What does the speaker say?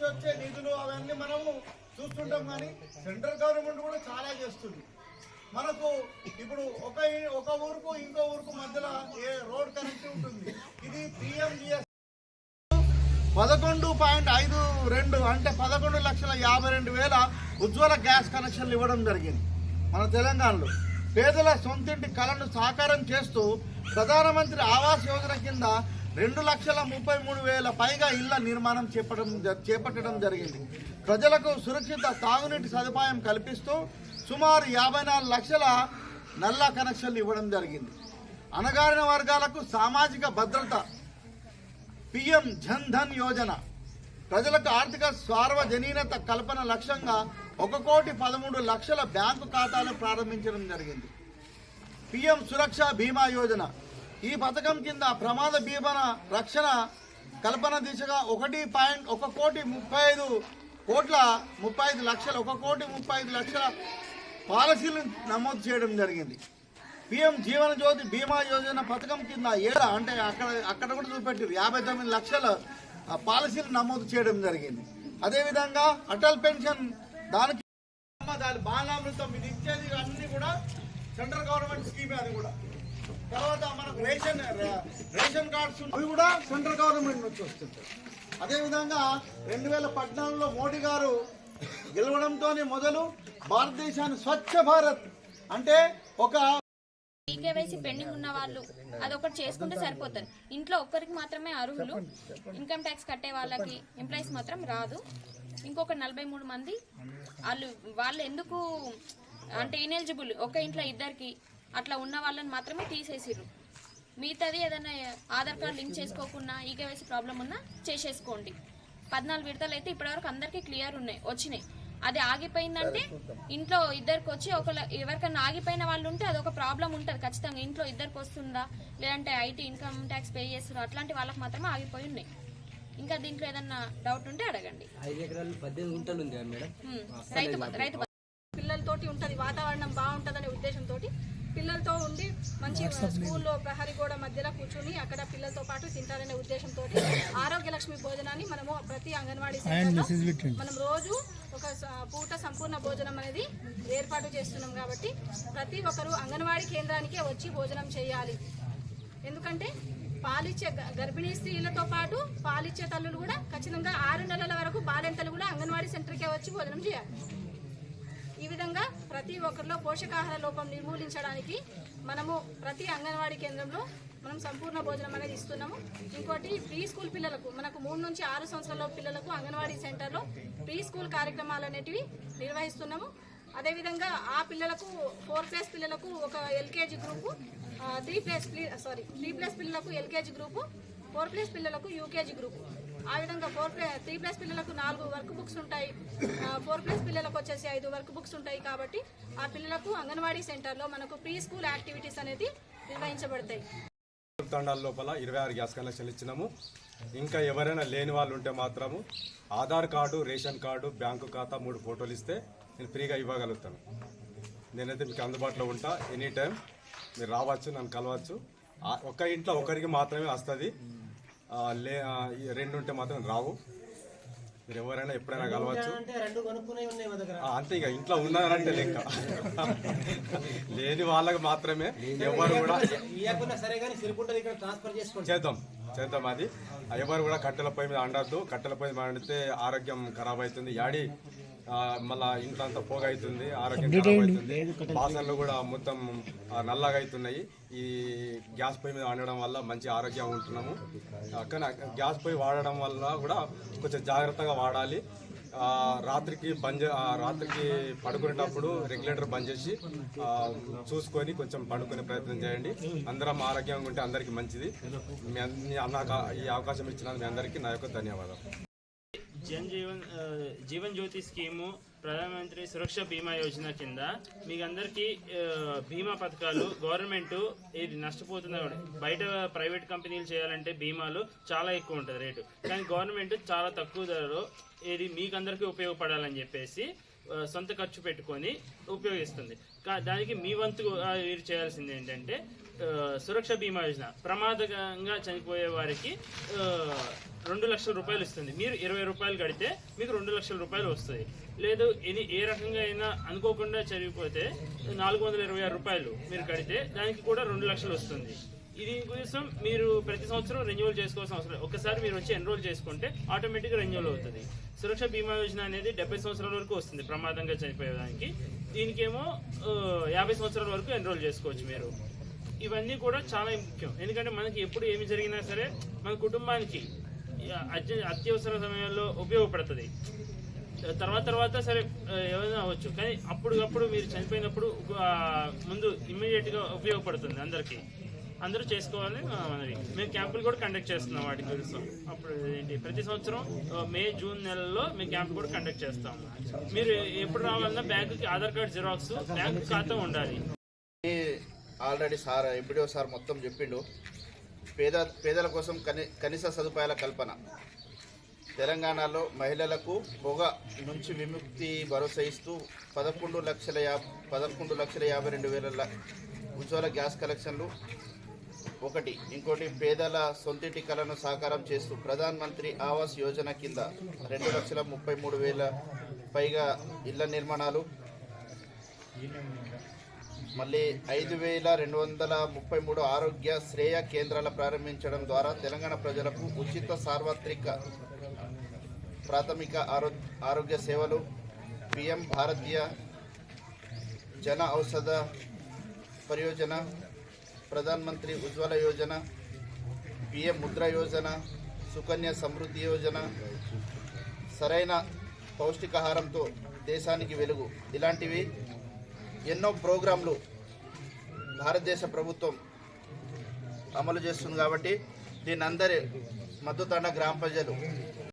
నుంచి వచ్చే నిధులు అవన్నీ మనము చూస్తుంటాం కానీ సెంట్రల్ గవర్నమెంట్ కూడా చాలా చేస్తుంది. మనకు ఇప్పుడు ఒక ఒక ఊరుకు ఇంకో ఊరుకు మధ్యలో ఏ రోడ్ కనెక్ట్ ఉంటుంది? ఇది పిఎంజిఎస్. పదకొండు పాయింట్ ఐదు రెండు అంటే పదకొండు లక్షల యాభై రెండు వేల ఉజ్వల గ్యాస్ కనెక్షన్లు ఇవ్వడం జరిగింది మన తెలంగాణలో. పేదల సొంతింటి కళను సాకారం చేస్తూ ప్రధానమంత్రి ఆవాస్ యోజన కింద రెండు లక్షల ముప్పై మూడు వేల పైగా ఇళ్ళ నిర్మాణం చేపట్టడం జ- చేపట్టడం జరిగింది. ప్రజలకు సురక్షిత తాగునీటి సదుపాయం కల్పిస్తూ సుమారు యాభై నాలుగు లక్షల నల్ల కనెక్షన్లు ఇవ్వడం జరిగింది. అణగారిన వర్గాలకు సామాజిక భద్రత. పిఎం జన్ ధన్ యోజన. ప్రజలకు ఆర్థిక సార్వజనీనత కల్పన లక్ష్యంగా ఒక కోటి పదమూడు లక్షల బ్యాంకు ఖాతాలు ప్రారంభించడం జరిగింది. పిఎం సురక్ష బీమా యోజన. ఈ పథకం కింద ప్రమాద భీమన రక్షణ కల్పన దిశగా ఒకటి పాయింట్ ఒక కోటి ముప్పై ఐదు కోట్ల ముప్పై ఐదు లక్షల ఒక కోటి ముప్పై ఐదు లక్షల పాలసీలను నమోదు చేయడం జరిగింది. పిఎం జీవన జ్యోతి బీమా యోజన పథకం కింద ఏడా? అంటే అక్కడ అక్కడ కూడా చూపెట్టారు యాభై తొమ్మిది లక్షల ఆ, పాలసీలు నమోదు చేయడం జరిగింది. అదేవిధంగా అటల్ పెన్షన్ దానికి దాని బాలామృతం ఇది ఇచ్చేది అన్నీ కూడా సెంట్రల్ గవర్నమెంట్ స్కీమే అది కూడా. తర్వాత మనకు రేషన్ రేషన్ కార్డ్స్ అవి కూడా సెంట్రల్ గవర్నమెంట్ నుంచి వస్తుంటాయి. అదేవిధంగా రెండు వేల పద్నాలుగులో మోడీ గారు గెలవడంతోనే మొదలు భారతదేశాన్ని స్వచ్ఛ భారత్ అంటే ఒక ఈకేవైసీ పెండింగ్ ఉన్న వాళ్ళు అదొకటి చేసుకుంటే సరిపోతారు ఇంట్లో ఒక్కరికి మాత్రమే అర్హులు. ఇన్కమ్ ట్యాక్స్ కట్టే వాళ్ళకి ఎంప్లాయీస్ మాత్రం రాదు. ఇంకొక నలభై మూడు మంది వాళ్ళు వాళ్ళు ఎందుకు అంటే ఇనెలిజిబుల్ ఒక ఇంట్లో ఇద్దరికి అట్లా ఉన్న వాళ్ళని మాత్రమే తీసేసిర్రు. మిగతాది ఏదైనా ఆధార్ కార్డ్ లింక్ చేసుకోకుండా ఈకేవైసీ ప్రాబ్లం ఉన్నా చేసేసుకోండి. పద్నాలుగు విడతలు అయితే ఇప్పటివరకు అందరికీ క్లియర్ ఉన్నాయి వచ్చినాయి. అది ఆగిపోయిందంటే ఇంట్లో ఇద్దరికి వచ్చి ఒక ఎవరికన్నా ఆగిపోయిన వాళ్ళు ఉంటే అది ఒక ప్రాబ్లం ఉంటుంది ఖచ్చితంగా. ఇంట్లో ఇద్దరికి వస్తుందా? లేదంటే ఐటీ ఇన్కమ్ ట్యాక్స్ పే చేస్తున్నారు అట్లాంటి వాళ్ళకి మాత్రమే ఆగిపోయి ఉన్నాయి. ఇంకా దీంట్లో ఏదన్నా డౌట్ ఉంటే అడగండి. రైతు రైతు పిల్లలతోటి ఉంటుంది వాతావరణం బాగుంటుందనే ఉద్దేశంతో పిల్లలతో ఉండి మంచి స్కూల్లో ప్రహరీ గోడ మధ్యలో కూర్చుని అక్కడ పిల్లలతో పాటు తింటారనే ఉద్దేశంతో ఆరోగ్య లక్ష్మి భోజనాన్ని మనము ప్రతి అంగన్వాడీ సెంటర్లో మనం రోజు ఒక పూట సంపూర్ణ భోజనం అనేది ఏర్పాటు చేస్తున్నాం కాబట్టి ప్రతి ఒక్కరూ అంగన్వాడీ కేంద్రానికే వచ్చి భోజనం చేయాలి. ఎందుకంటే పాలిచ్చే గర్భిణీ స్త్రీలతో పాటు పాలిచ్చే తల్లులు కూడా ఖచ్చితంగా ఆరు నెలల వరకు బాలింతలు కూడా అంగన్వాడీ సెంటర్కే వచ్చి భోజనం చేయాలి. ఈ విధంగా ప్రతి ఒక్కరిలో పోషకాహార లోపం నిర్మూలించడానికి మనము ప్రతి అంగన్వాడీ కేంద్రంలో మనం సంపూర్ణ భోజనం అనేది ఇస్తున్నాము. ఇంకోటి ప్రీ స్కూల్ పిల్లలకు మనకు మూడు నుంచి ఆరు సంవత్సరాల పిల్లలకు అంగన్వాడీ సెంటర్లో ప్రీ స్కూల్ కార్యక్రమాలు అనేటివి నిర్వహిస్తున్నాము. అదేవిధంగా ఆ పిల్లలకు ఫోర్ ప్లస్ పిల్లలకు ఒక LKG group three plus sorry three plus పిల్లలకు ఎల్కేజీ గ్రూపు ఫోర్ ప్లస్ పిల్లలకు యూకేజీ గ్రూపు. ఆ విధంగా ఫోర్ ప్లే త్రీ ప్లస్ పిల్లలకు నాలుగు వర్క్ బుక్స్ ఉంటాయి. ఫోర్ ప్లస్ పిల్లలకు వచ్చేసి ఐదు వర్క్ బుక్స్ ఉంటాయి కాబట్టి ఆ పిల్లలకు అంగన్వాడీ సెంటర్లో మనకు ప్రీ స్కూల్ యాక్టివిటీస్ అనేది నిర్వహించబడతాయి. తండాల లోపల ఇరవై ఆరు గ్యాస్ కనెక్షన్లు ఇచ్చినాము. ఇంకా ఎవరైనా లేని వాళ్ళు ఉంటే మాత్రము Aadhaar card ration card bank ఖాతా మూడు ఫోటోలు ఇస్తే నేను ఫ్రీగా ఇవ్వగలుగుతాను. నేనైతే మీకు అందుబాటులో ఉంటా. ఎనీ టైం మీరు రావచ్చు నన్ను కలవచ్చు. ఒక్క ఇంట్లో ఒకరికి మాత్రమే వస్తుంది. లే రెండు ఉంటే మాత్రం రావు. మీరు ఎవరైనా ఎప్పుడైనా కలవచ్చు. అంతే ఇక ఇంట్లో ఉన్నారంటే లెక్క. లేని వాళ్ళకి మాత్రమే ఎవరు కూడా చేద్దాం చేద్దాం అది. ఎవరు కూడా కట్టెల పొయ్యి మీద అండద్దు. కట్టెల పొయ్యి మీద వండితే ఆరోగ్యం ఖరాబ్ అవుతుంది. యాడి మళ్ళా ఇంట్లో అంతా పోగ అవుతుంది ఆరోగ్యం అవుతుంది వాసనలు కూడా మొత్తం నల్లగా అవుతున్నాయి ఈ గ్యాస్ పొయ్యి మీద వండడం వల్ల మంచి ఆరోగ్యం ఉంటున్నాము. కానీ గ్యాస్ పొయ్యి వాడడం వల్ల కూడా కొంచెం జాగ్రత్తగా వాడాలి. రాత్రికి బంద్ రాత్రికి పడుకునేటప్పుడు రెగ్యులేటర్ బంద్ చేసి చూసుకొని కొంచెం పడుకునే ప్రయత్నం చేయండి. అందరం ఆరోగ్యంగా ఉంటే అందరికీ మంచిది. అన్నాక ఈ అవకాశం ఇచ్చినందుకు మీ అందరికీ నా యొక్క ధన్యవాదాలు. జన్ జీవన్ జీవన్ జ్యోతి స్కీము ప్రధానమంత్రి సురక్ష బీమా యోజన కింద మీకు అందరికీ బీమా పథకాలు గవర్నమెంట్ ఇది నష్టపోతుంది బయట ప్రైవేట్ కంపెనీలు చేయాలంటే బీమాలు చాలా ఎక్కువ ఉంటుంది రేటు. కానీ గవర్నమెంట్ చాలా తక్కువ ధరలో ఇది మీకు అందరికీ ఉపయోగపడాలని చెప్పేసి సొంత ఖర్చు పెట్టుకొని ఉపయోగిస్తుంది. కా- దానికి మీ వంతు మీరు చేయాల్సింది ఏంటంటే సురక్ష బీమా యోజన. ప్రమాదకంగా చనిపోయే వారికి లక్షల రూపాయలు ఇస్తుంది. మీరు ఇరవై రూపాయలు కడితే మీకు రెండు లక్షల రూపాయలు వస్తుంది లేదు ఎని ఏ రకంగా అయినా అనుకోకుండా చనిపోతే నాలుగు వందల ఇరవై ఆరు రూపాయలు మీరు కడితే దానికి కూడా రెండు లక్షలు వస్తుంది. ఇది కోసం మీరు ప్రతి సంవత్సరం రెన్యువల్ చేసుకోవాల్సిన అవసరం ఒకసారి మీరు వచ్చి ఎన్రోల్ చేసుకుంటే ఆటోమేటిక్గా రెన్యువల్ అవుతుంది. సురక్ష బీమా యోజన అనేది డెబ్బై సంవత్సరాల వరకు వస్తుంది ప్రమాదంగా చనిపోయేదానికి. దీనికేమో యాభై సంవత్సరాల వరకు ఎన్రోల్ చేసుకోవచ్చు మీరు. ఇవన్నీ కూడా చాలా ముఖ్యం. ఎందుకంటే మనకి ఎప్పుడు ఏమి జరిగినా సరే మన కుటుంబానికి అత్యవసర సమయంలో ఉపయోగపడుతుంది. తర్వాత తర్వాత సరే ఏమైనా అవ్వచ్చు. కానీ అప్పటికప్పుడు మీరు చనిపోయినప్పుడు ముందు ఇమ్మీడియట్గా ఉపయోగపడుతుంది అందరికి. అందరూ చేసుకోవాలని ఆ, మనవి. మేము క్యాంపులు కూడా కండక్ట్ చేస్తున్నాం వాటి కోసం అప్పుడు ఏంటి ప్రతి సంవత్సరం మే జూన్ నెలలో మేము క్యాంపు కూడా కండక్ట్ చేస్తాం. మీరు ఎప్పుడు రావాలన్నా బ్యాంకుకి ఆధార్ కార్డ్ జిరాక్స్ బ్యాంకు ఖాతా ఉండాలి. ఆల్రెడీ సార్ ఎంపీడీఓ సార్ మొత్తం చెప్పిండు. పేద పేదల కోసం కని కనీస సదుపాయాల కల్పన. తెలంగాణలో మహిళలకు పొగ నుంచి విముక్తి భరోసా ఇస్తూ పదకొండు లక్షల యా పదకొండు లక్షల యాభై రెండు వేల ఉజ్వల గ్యాస్ కలెక్షన్లు ఒకటి. ఇంకోటి పేదల సొంతింటి కలను సాకారం చేస్తూ ప్రధాన మంత్రి ఆవాస్ యోజన కింద రెండు లక్షల ముప్పై మూడు వేల పైగా ఇళ్ళ నిర్మాణాలు మళ్ళీ ఐదు వేల రెండు వందల ముప్పై మూడు ఆరోగ్య శ్రేయ కేంద్రాలు ప్రారంభించడం ద్వారా తెలంగాణ ప్రజలకు ఉచిత సార్వత్రిక ప్రాథమిక ఆరో ఆరోగ్య సేవలు పిఎం భారతీయ జన ఔషధ పరియోజన ప్రధాన్ మంత్రి ఉజ్వల యోజన పిఎం ముద్ర యోజన సుకన్య సమృద్ధి యోజన సరైన పౌష్టికాహారంతో దేశానికి వెలుగు. ఇలాంటివి ఎన్నో ప్రోగ్రాంలు భారతదేశ ప్రభుత్వం అమలు చేస్తుంది కాబట్టి దీన్ని అందరి మద్దతు గ్రామ ప్రజలు